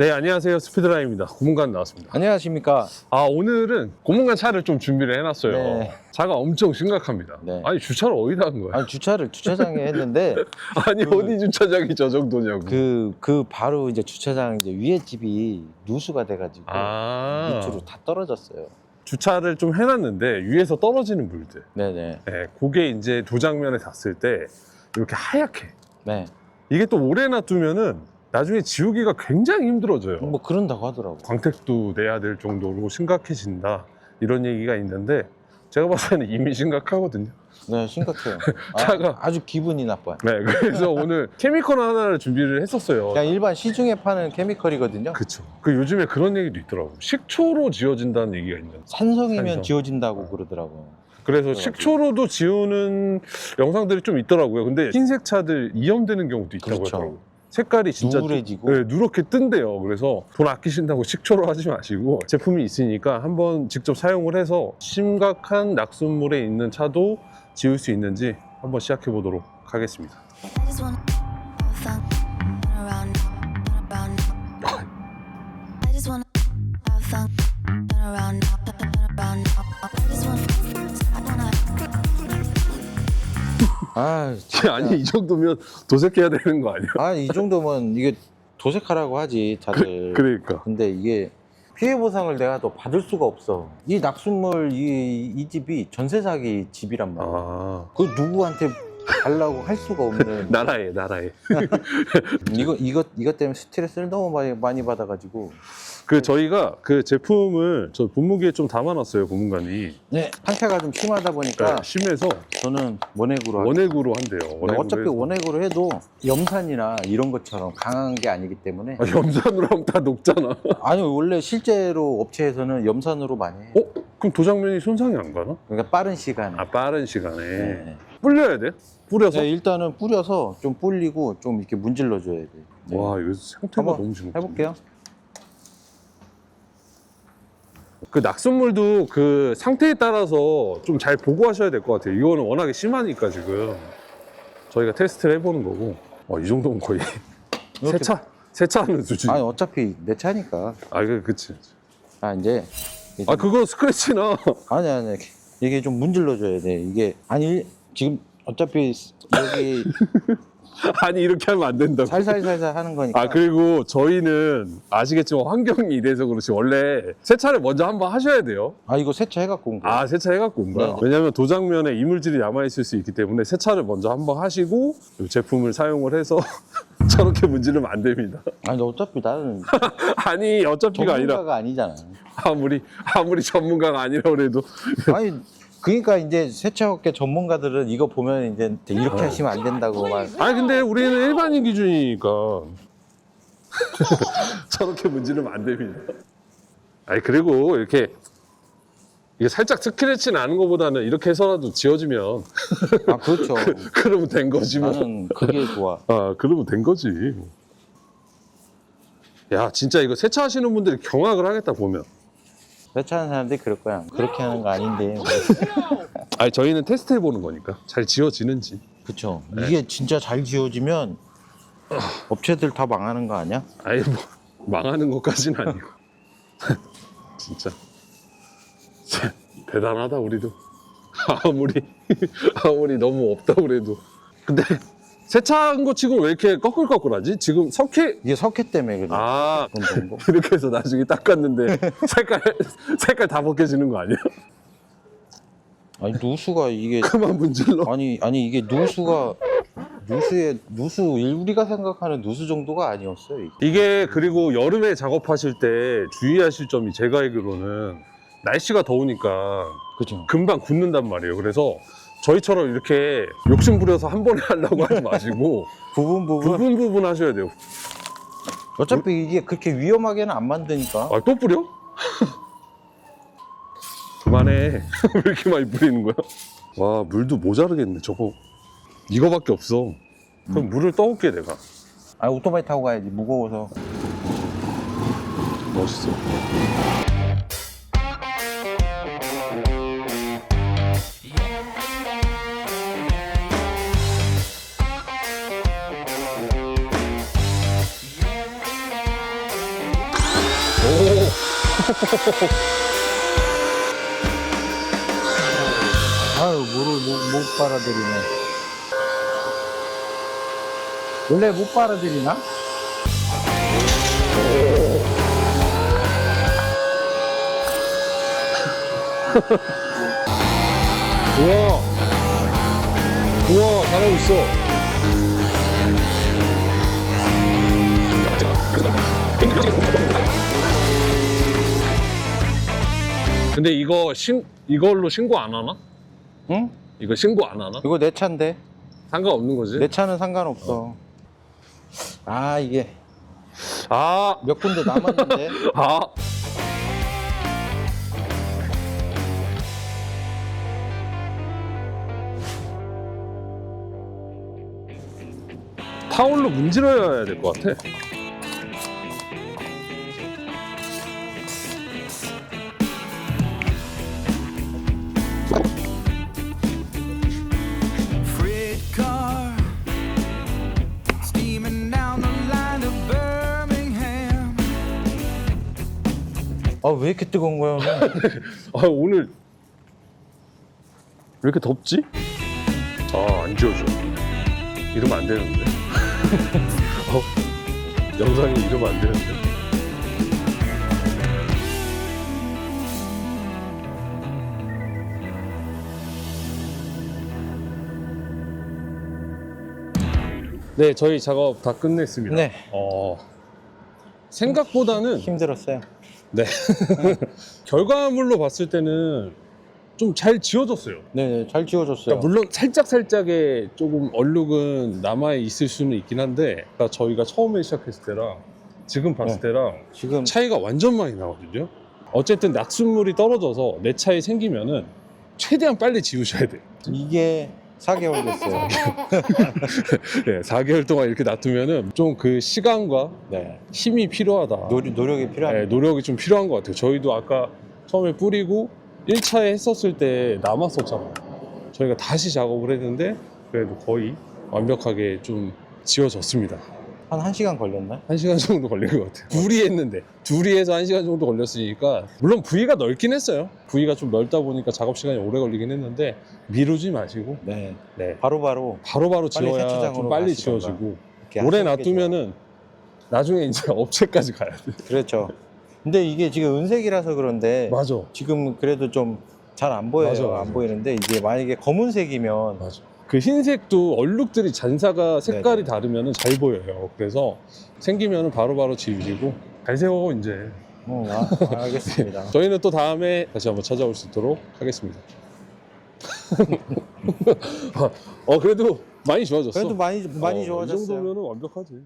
네, 안녕하세요. 스피드라인입니다. 고문관 나왔습니다. 안녕하십니까. 아, 오늘은 고문관 차를 좀 준비를 해놨어요. 네. 차가 엄청 심각합니다. 네. 아니, 주차를 어디다 한 거야? 아니 주차를 주차장에 했는데 아니, 어디 주차장이 저 정도냐고. 그 그 바로 이제 주차장 이제 위에 집이 누수가 돼가지고 아, 밑으로 다 떨어졌어요. 주차를 좀 해놨는데 위에서 떨어지는 물들. 네네. 네, 그게 이제 도장면에 닿았을 때 이렇게 하얗게. 네. 이게 또 오래 놔두면은 나중에 지우기가 굉장히 힘들어져요. 뭐 그런다고 하더라고. 광택도 내야 될 정도로 심각해진다. 이런 얘기가 있는데 제가 봤을 때는 이미 심각하거든요. 네 심각해요. 차가- 아, 아주 기분이 나빠요. 네, 그래서 오늘 케미컬 하나를 준비를 했었어요. 그냥 일반 시중에 파는 케미컬이거든요. 그쵸. 그 요즘에 그런 얘기도 있더라고. 식초로 지워진다는 얘기가 있는데. 산성이면 산성. 지워진다고 그러더라고요. 그래서 그래가지고. 식초로도 지우는 영상들이 좀 있더라고요. 근데 흰색 차들 이염되는 경우도 있다고 그렇죠. 하더라고요. 색깔이 진짜 누래지고. 네, 누렇게 뜬대요. 그래서 돈 아끼신다고 식초로 하지 마시고 제품이 있으니까 한번 직접 사용을 해서 심각한 낙순물에 있는 차도 지울 수 있는지 한번 시작해 보도록 하겠습니다. 아, 아니 이 정도면 도색해야 되는 거 아니야? 아 이 정도면 이게 도색하라고 하지 다들. 그러니까. 근데 이게 피해 보상을 내가 또 받을 수가 없어. 이 낙순물 이, 이 집이 전세 사기 집이란 말이야. 아 그 누구한테 달라고 할 수가 없는. 나라에 나라에. 이거 이거 이것 때문에 스트레스를 너무 많이 많이 받아가지고. 그 저희가 그 제품을 저 분무기에 좀 담아놨어요 고문관이. 네. 상태가 좀 심하다 보니까 네, 심해서 저는 원액으로. 원액으로 한대요. 근데 원액으로 어차피 해서. 원액으로 해도 염산이나 이런 것처럼 강한 게 아니기 때문에. 아, 염산으로 하면 다 녹잖아. 아니 원래 실제로 업체에서는 염산으로 많이 해. 어? 그럼 도장면이 손상이 안 가나? 그러니까 빠른 시간에. 아 빠른 시간에 네. 불려야 돼? 뿌려서? 네, 일단은 뿌려서 좀 불리고 좀 이렇게 문질러 줘야 돼. 네. 와 이거 상태가 한번 너무 심각. 해볼게요. 그 낙순물도 그 상태에 따라서 좀 잘 보고 하셔야 될 것 같아요. 이거는 워낙에 심하니까 지금 저희가 테스트를 해보는 거고. 어, 이 정도면 거의 이렇게- 세차 세차하는 수준. 아니 어차피 내 차니까. 아, 그 그치. 아 이제. 아 그거 스크래치나. 아니 아니 이게 좀 문질러 줘야 돼. 이게 아니 지금 어차피 여기 아니 이렇게 하면 안 된다고. 살살살살 하는 거니까. 아 그리고 저희는 아시겠지만 환경이 이래서 그렇지 원래 세차를 먼저 한번 하셔야 돼요. 아, 이거 세차 해갖고 온 거야. 아 세차 해갖고 온 거야. 네. 왜냐하면 도장면에 이물질이 남아 있을 수 있기 때문에 세차를 먼저 한번 하시고 이 제품을 사용을 해서 저렇게 문지르면 안 됩니다. 아니 어차피 나는 아니 어차피가 아니라 전문가가 아니잖아. 아무리 아무리 전문가가 아니라 그래도 아니 그러니까 이제 세차업계 전문가들은 이거 보면 이제 이렇게 하시면 안 된다고 막. 아니 근데 우리는 일반인 기준이니까 저렇게 문지르면 안 됩니다. 아니 그리고 이렇게 이게 살짝 스크래치 나는 것보다는 이렇게 해서라도 지워지면 아 그렇죠. 그러면 된 거지 뭐. 나는 그게 좋아. 아 그러면 된 거지. 야 진짜 이거 세차하시는 분들이 경악을 하겠다 보면. 세차하는 사람들이 그럴 거야. 그렇게 하는 거 아닌데. 아니 저희는 테스트 해보는 거니까 잘 지워지는지. 그렇죠. 이게 진짜 잘 지워지면 업체들 다 망하는 거 아니야? 아예 뭐 망하는 것까지는 아니고. 진짜 대단하다 우리도. 아무리 아무리 너무 없다 그래도. 근데 세차한 거 치고 왜 이렇게 꺼끌꺼끌하지? 지금 석회 이게 석회 때문에 그래. 아 그런 정도. 이렇게 해서 나중에 닦았는데 색깔 색깔 다 벗겨지는 거 아니야? 아니 누수가 이게 그만 문질러. 아니 아니 이게 누수가 누수의 누수 우리가 생각하는 누수 정도가 아니었어요. 이게. 이게 그리고 여름에 작업하실 때 주의하실 점이 제가 알기로는 날씨가 더우니까 그죠. 금방 굳는단 말이에요. 그래서 저희처럼 이렇게 욕심 부려서 한 번에 하려고 하지 마시고 부분 부분. 부분 부분 하셔야 돼요. 어차피 이게 그렇게 위험하게는 안 만드니까. 아 또 뿌려? 그만해. 왜 이렇게 많이 뿌리는 거야? 와 물도 모자르겠네. 저거 이거밖에 없어. 그럼 물을 떠올게 내가. 아 오토바이 타고 가야지 무거워서. 멋있어. 아유, 물을 못, 못 빨아들이네. 원래 못 빨아들이나? 우와 우와 잘하고 있어 근데 이거 신 이걸로 신고 안 하나? 응? 이거 신고 안 하나? 이거 내 차인데. 상관없는 거지? 내 차는 상관없어. 아, 이게 아, 몇 군데 남았는데. 아. 타올로 문질러야 될 것 같아. 아, 왜 이렇게 뜨거운 거야, 오늘? 아, 오늘 왜 이렇게 덥지? 아, 안 지워져. 이러면 안 되는데. 어, 영상이 이러면 안 되는데. 네, 저희 작업 다 끝냈습니다. 네. 어, 생각보다는 힘들었어요. 네. 결과물로 봤을 때는 좀 잘 지워졌어요. 네, 잘 지워졌어요. 그러니까 물론 살짝 살짝의 조금 얼룩은 남아 있을 수는 있긴 한데 그러니까 저희가 처음에 시작했을 때랑 지금 봤을 네. 때랑 지금 차이가 완전 많이 나거든요. 어쨌든 낙순물이 떨어져서 내 차에 생기면은 최대한 빨리 지우셔야 돼요. 이게 4개월 됐어요. 네, 4개월 동안 이렇게 놔두면은 좀 그 시간과 네. 힘이 필요하다. 노력, 노력이 네, 필요합니다. 노력이 좀 필요한 것 같아요. 저희도 아까 처음에 뿌리고 1차에 했었을 때 남았었잖아요. 저희가 다시 작업을 했는데 그래도 거의 완벽하게 좀 지워졌습니다. 한 1시간 걸렸나? 한 시간 정도 걸린 것 같아요. 둘이 했는데 둘이 해서 한 시간 정도 걸렸으니까 물론 부위가 넓긴 했어요. 부위가 좀 넓다 보니까 작업 시간이 오래 걸리긴 했는데 미루지 마시고 네. 네. 바로바로 바로바로 지워야 좀 빨리. 지워지고 오래 놔두면은 나중에 이제 업체까지 가야 돼. 그렇죠. 근데 이게 지금 은색이라서 그런데 맞아. 지금 그래도 좀 잘 안 보여요. 맞아, 맞아. 안 보이는데 이게 만약에 검은색이면 맞아. 그 흰색도 얼룩들이 잔사가 색깔이. 다르면 잘 보여요. 그래서 생기면 바로바로 지우시고 잘 세워 이제. 어, 아, 알겠습니다. 저희는 또 다음에 다시 한번 찾아올 수 있도록 하겠습니다. 어 그래도 많이 좋아졌어. 그래도 많이 많이 어, 이 좋아졌어요. 정도면 완벽하지.